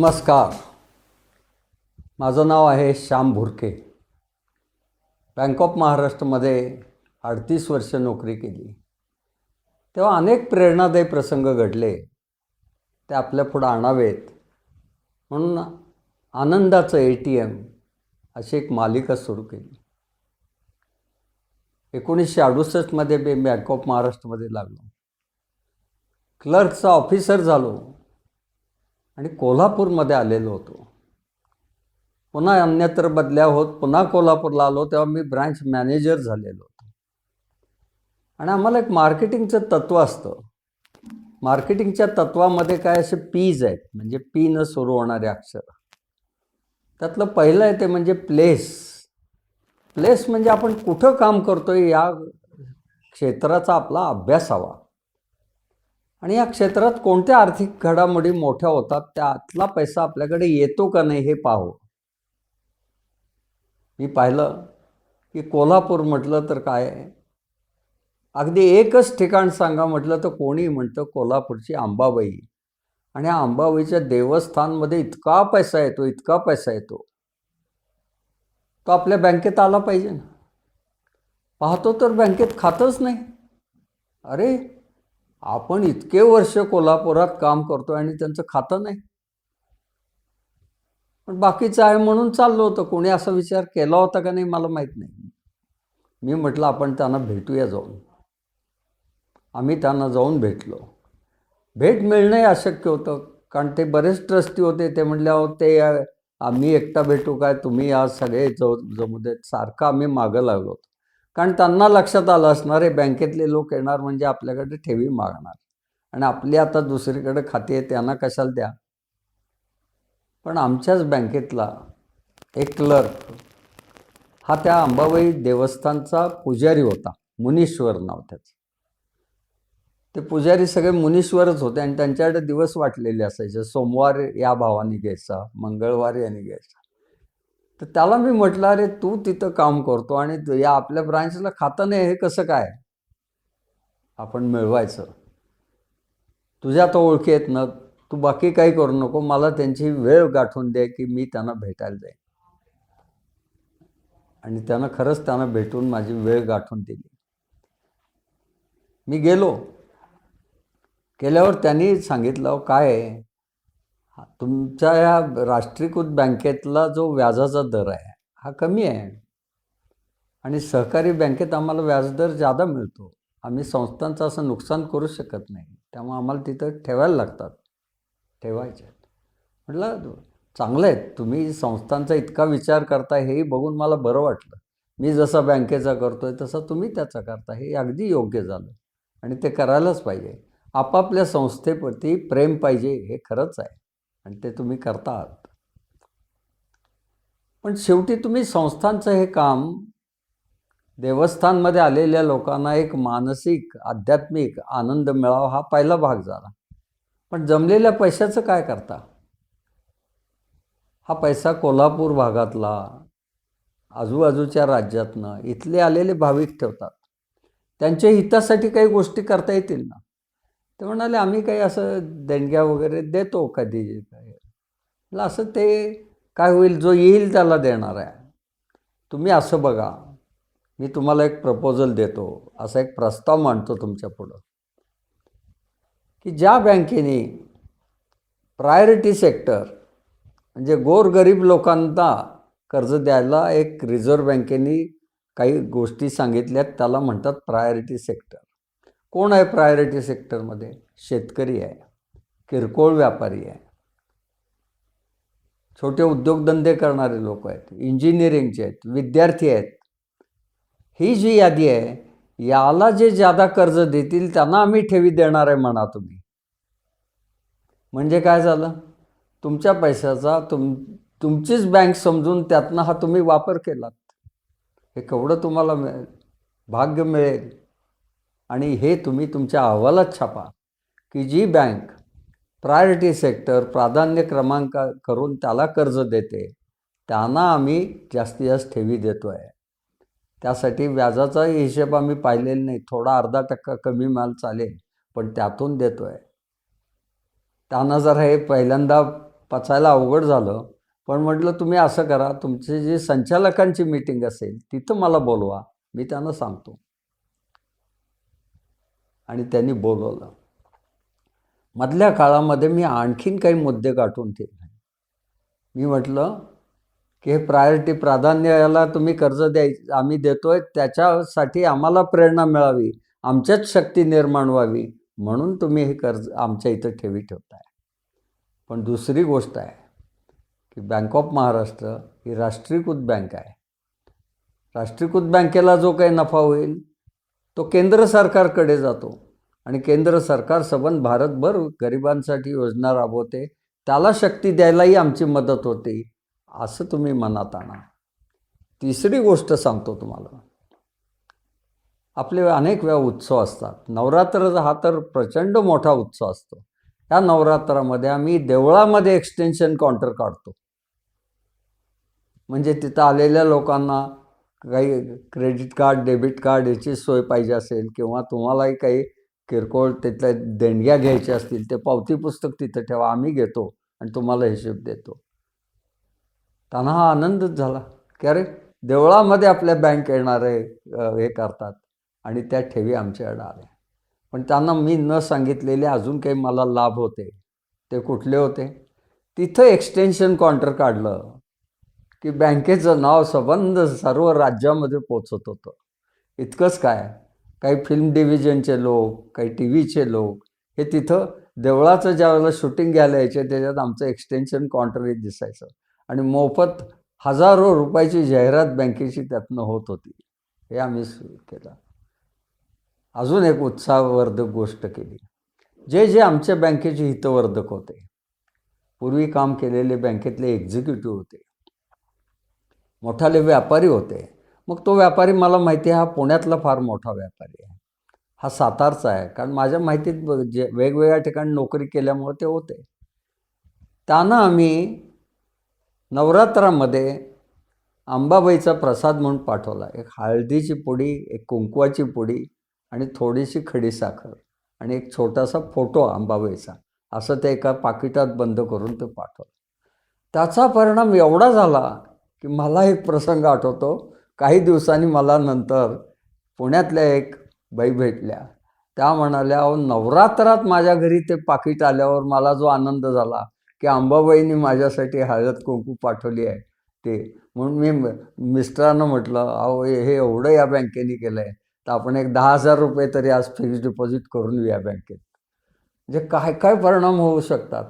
नमस्कार. माझं नाव आहे श्याम भुरके. बँक ऑफ महाराष्ट्रमध्ये अडतीस वर्ष नोकरी केली. तेव्हा अनेक प्रेरणादायी प्रसंग घडले. ते आपल्या पुढं आणावेत. म्हणून आनंदाचं ए टी एम अशी एक मालिका सुरू केली. एकोणीसशे अडुसष्टमध्ये मी बँक ऑफ महाराष्ट्रमध्ये लागलो. क्लर्कचा ऑफिसर झालो. आणि कोल्हापूरमध्ये आलेलो होतो. पुन्हा अन्यत्र बदल्या होत पुन्हा कोल्हापूरला आलो तेव्हा मी ब्रँच मॅनेजर झालेलो होतो. आणि आम्हाला एक मार्केटिंगचं तत्व असतं. मार्केटिंगच्या तत्वामध्ये काय असे पीज आहेत म्हणजे पी न सुरू होणारे अक्षर. त्यातलं पहिलं आहे ते म्हणजे प्लेस प्लेस म्हणजे आपण कुठं काम करतोय या क्षेत्राचा आपला अभ्यास हवा. आणि या क्षेत्रात कोणत्या आर्थिक घडामोडी मोठ्या होतात? त्यातला पैसा आपल्याकडे येतो का नाही हे पाहावं मी पाहिलं की कोल्हापूर म्हटलं तर काय? अगदी एकच ठिकाण सांगा म्हटलं तर कोणी म्हणतं कोल्हापूरची अंबाबाई आणि या अंबाबाईच्या देवस्थानमध्ये इतका पैसा येतो इतका पैसा येतो. तो आपल्या बँकेत आला पाहिजे ना. पाहतो तर बँकेत खातच नाही. अरे आपण इतके वर्ष कोल्हापुरात काम करतोय आणि त्यांचं खातं नाही. पण बाकीचं आहे म्हणून चाललो होतं. कोणी असा विचार केला होता का नाही मला माहीत नाही. मी म्हटलं आपण त्यांना भेटूया जाऊन. आम्ही त्यांना जाऊन भेटलो. भेट मिळणंही अशक्य होतं कारण ते बरेच ट्रस्टी होते. ते म्हटल्यावर ते आम्ही एकटा भेटू काय? तुम्ही आज सगळे जो जमू देत. सारखं आम्ही मागं लागलो होतो. कारण त्यांना लक्षात आलं असणार हे बँकेतले लोक येणार म्हणजे आपल्याकडे ठेवी मागणार. आणि आपली आता दुसरीकडे खाती आहे त्यांना कशाला द्या? पण आमच्याच बँकेतला एक क्लर्क हा त्या अंबाबाई देवस्थानचा पुजारी होता मुनीश्वर नाव त्याचं. ते पुजारी सगळे मुनीश्वरच होते आणि त्यांच्याकडे दिवस वाटलेले असायचे. सोमवार या भावाने घ्यायचा मंगळवार याने घ्यायचा. तर त्याला मी म्हटलं अरे तू तिथं काम करतो आणि या आपल्या ब्रांचला खातं नाही हे कसं काय? आपण मिळवायचं. तुझ्या तो ओळखी आहेत ना तू बाकी काही करू नको मला त्यांची वेळ गाठून दे की मी त्यांना भेटायला जाईन. आणि त्यांना खरंच त्यांना भेटून माझी वेळ गाठून दिली. मी गेलो. केल्यावर त्यांनी सांगितलं काय आहे? तुमच्या या राष्ट्रीयकृत बँकेतला जो व्याजाचा दर आहे हा कमी आहे. आणि सहकारी बँकेत आम्हाला व्याजदर जादा मिळतो आम्ही संस्थांचं असं नुकसान करू शकत नाही. त्यामुळे आम्हाला तिथं ठेवायला लागतात ठेवायचे म्हटलं चांगलं आहे तुम्ही संस्थांचा इतका विचार करता हेही बघून मला बरं वाटलं. मी जसा बँकेचा करतो आहे तसं तुम्ही त्याचा करता हे अगदी योग्य झालं. आणि ते करायलाच पाहिजे. आपापल्या संस्थेप्रती प्रेम पाहिजे हे खरंच आहे. आणि ते तुम्ही करतात. पण शेवटी तुम्ही संस्थांचं हे काम देवस्थानमध्ये आलेल्या लोकांना एक मानसिक आध्यात्मिक आनंद मिळावा हा पहिला भाग झाला. पण जमलेल्या पैशाचं काय करता? हा पैसा कोल्हापूर भागातला आजूबाजूच्या राज्यातनं इथले आलेले भाविक ठेवतात. त्यांच्या हितासाठी काही गोष्टी करता येतील ना? ते म्हणाले आम्ही काही असं देणग्या वगैरे देतो कधी. काय असं ते काय होईल जो येईल त्याला देणार आहे. तुम्ही असं बघा. मी तुम्हाला एक प्रपोजल देतो. असा एक प्रस्ताव मांडतो तुमच्या पुढं. की ज्या बँकेने प्रायोरिटी सेक्टर म्हणजे गोरगरीब लोकांना कर्ज द्यायला एक रिझर्व्ह बँकेने काही गोष्टी सांगितल्यात त्याला म्हणतात प्रायोरिटी सेक्टर कोण आहे प्रायोरिटी सेक्टरमध्ये शेतकरी आहे किरकोळ व्यापारी आहे. छोटे उद्योगधंदे करणारे लोक आहेत इंजिनिअरिंगचे आहेत विद्यार्थी आहेत. ही जी यादी आहे याला जे जादा कर्ज देतील त्यांना आम्ही ठेवी देणार आहे म्हणा तुम्ही. म्हणजे काय झालं? तुमच्या पैशाचा तुम तुमचीच बँक समजून त्यातनं हा तुम्ही वापर केलात. हे केवढं तुम्हाला मिळेल भाग्य मिळेल. आणि हे तुम्ही तुमच्या अहवालात छापा की जी बँक प्रायोरिटी सेक्टर प्राधान्य क्रमांक करून त्याला कर्ज देते त्यांना आम्ही जास्तीत जास्त ठेवी देतो आहे त्यासाठी व्याजाचाही हिशेब आम्ही पाहिलेला नाही. थोडा अर्धा टक्का कमी माल चालेल पण त्यातून देतो आहे त्यांना जर हे पहिल्यांदा पचायला अवघड झालं पण म्हटलं तुम्ही असं करा तुमची जी संचालकांची मीटिंग असेल तिथं मला बोलवा मी त्यांना सांगतो. आणि त्यांनी बोलवलं. मधल्या काळामध्ये मी आणखीन काही मुद्दे गाठून ते मी म्हटलं की हे प्रायोरिटी प्राधान्य याला तुम्ही कर्ज द्याय आम्ही देतोय त्याच्यासाठी आम्हाला प्रेरणा मिळावी आमच्याच शक्ती निर्माण व्हावी म्हणून तुम्ही हे कर्ज आमच्या इथं ठेवी ठेवताय. पण दुसरी गोष्ट आहे की बँक ऑफ महाराष्ट्र ही राष्ट्रीयकृत बँक आहे. राष्ट्रीयकृत बँकेला जो काही नफा होईल तो केंद्र सरकारकडे जातो. आणि केंद्र सरकार सबंध भारतभर गरिबांसाठी योजना राबवते. त्याला शक्ती द्यायलाही आमची मदत होते. असं तुम्ही मनात आणा. तिसरी गोष्ट सांगतो तुम्हाला. आपले अनेक वेळा उत्सव असतात. नवरात्र हा तर प्रचंड मोठा उत्सव असतो. या नवरात्रामध्ये आम्ही देवळामध्ये एक्सटेन्शन काउंटर काढतो. म्हणजे तिथं आलेल्या लोकांना काही क्रेडिट कार्ड डेबिट कार्ड याची सोय पाहिजे असेल किंवा तुम्हालाही काही किरकोळ तिथल्या देणग्या घ्यायच्या असतील ते पावती पुस्तक तिथं ठेवा आम्ही घेतो आणि तुम्हाला हिशोब देतो. त्यांना हा आनंदच झाला. की अरे देवळामध्ये आपल्या बँक येणारे हे करतात आणि त्या ठेवी आमच्याकडे आल्या पण त्यांना मी न सांगितलेले अजून काही मला लाभ होते. ते कुठले होते? तिथं एक्सटेन्शन काउंटर काढलं. की बँकेचं नाव संबंध सर्व राज्यामध्ये पोचत होतं. इतकंच काय? काही फिल्म डिव्हिजनचे लोक काही टी व्हीचे लोक हे तिथं देवळाचं ज्यावेळेला शूटिंग घ्यायला यायचे त्याच्यात आमचं एक्सटेन्शन कॉन्ट्रीत दिसायचं. आणि मोफत हजारो रुपयाची जाहिरात बँकेची त्यातनं होत होती. हे आम्ही केलं. अजून एक उत्साहवर्धक गोष्ट केली. जे जे आमच्या बँकेचे हितवर्धक होते पूर्वी काम केलेले बँकेतले एक्झिक्युटिव्ह होते मोठाले व्यापारी होते. मग तो व्यापारी मला माहिती आहे हा पुण्यातला फार मोठा व्यापारी आहे. हा सातारचा आहे. कारण माझ्या माहितीत जे वेगवेगळ्या ठिकाणी नोकरी केल्यामुळे ते होते. त्यांना आम्ही नवरात्रामध्ये अंबाबाईचा प्रसाद म्हणून पाठवला. एक हळदीची पुडी एक कुंकवाची पुडी आणि थोडीशी खडीसाखर आणि एक छोटासा फोटो अंबाबाईचा असं ते एका पाकिटात बंद करून ते पाठवलं. त्याचा परिणाम एवढा झाला की मला एक प्रसंग आठवतो. काही दिवसांनी मला नंतर पुण्यातल्या एक बाई भेटल्या. त्या म्हणाल्या अहो नवरात्रात माझ्या घरी ते पाकिट आल्यावर मला जो आनंद झाला की अंबाबाईंनी माझ्यासाठी हळद कुंकू पाठवली आहे ते. म्हणून मी मिस्टरांना म्हटलं अहो हे हे एवढं या बँकेने केलं आहे तर आपण एक दहा हजार रुपये तरी आज फिक्स डिपॉझिट करून येऊया बँकेत. म्हणजे काय काय परिणाम होऊ शकतात?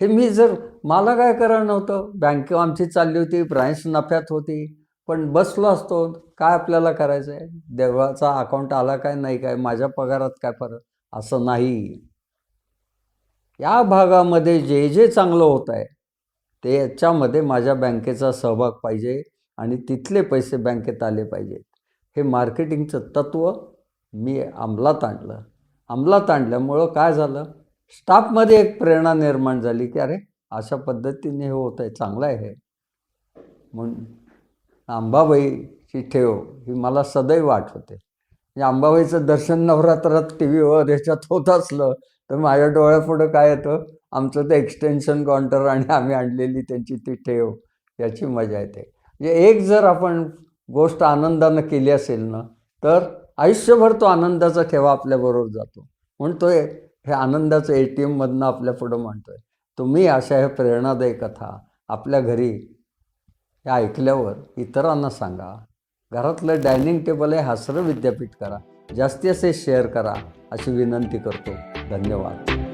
हे मी जर मला काय करायला नव्हतं? बँक आमची चालली होती ब्रांच नफ्यात होती. पण बसलो असतो काय आपल्याला करायचं आहे देवाचा अकाउंट आला काय नाही काय? माझ्या पगारात काय फरक? असं नाही. या भागामध्ये जे जे चांगलं होत आहे ते याच्यामध्ये माझ्या बँकेचा सहभाग पाहिजे आणि तिथले पैसे बँकेत आले पाहिजेत. हे मार्केटिंगचं तत्त्व मी अंमलात आणलं. अंमलात आणल्यामुळं काय झालं? स्टाफमध्ये एक प्रेरणा निर्माण झाली की अरे अशा पद्धतीने हे होत आहे चांगलं आहे हे. म्हणून अंबाबाईची ठेव ही मला सदैव आठवते. म्हणजे अंबाबाईचं दर्शन नवरात्रात टी व्हीवर याच्यात होत असलं तर माझ्या डोळ्यापुढं काय येतं? आमचं ते एक्सटेन्शन काउंटर आणि आम्ही आणलेली त्यांची ती ठेव याची मजा येते. म्हणजे एक जर आपण गोष्ट आनंदानं केली असेल ना तर आयुष्यभर तो आनंदाचा ठेवा आपल्याबरोबर जातो. म्हणून तो हे आनंदाचं ए टी एममधनं आपल्या पुढं मांडतोय तुम्ही अशा ह्या प्रेरणादायी कथा आपल्या घरी हे ऐकल्यावर इतरांना सांगा. घरातलं डायनिंग टेबल हे हसरं विद्यापीठ करा. जास्ती असे शेअर करा अशी विनंती करतो. धन्यवाद.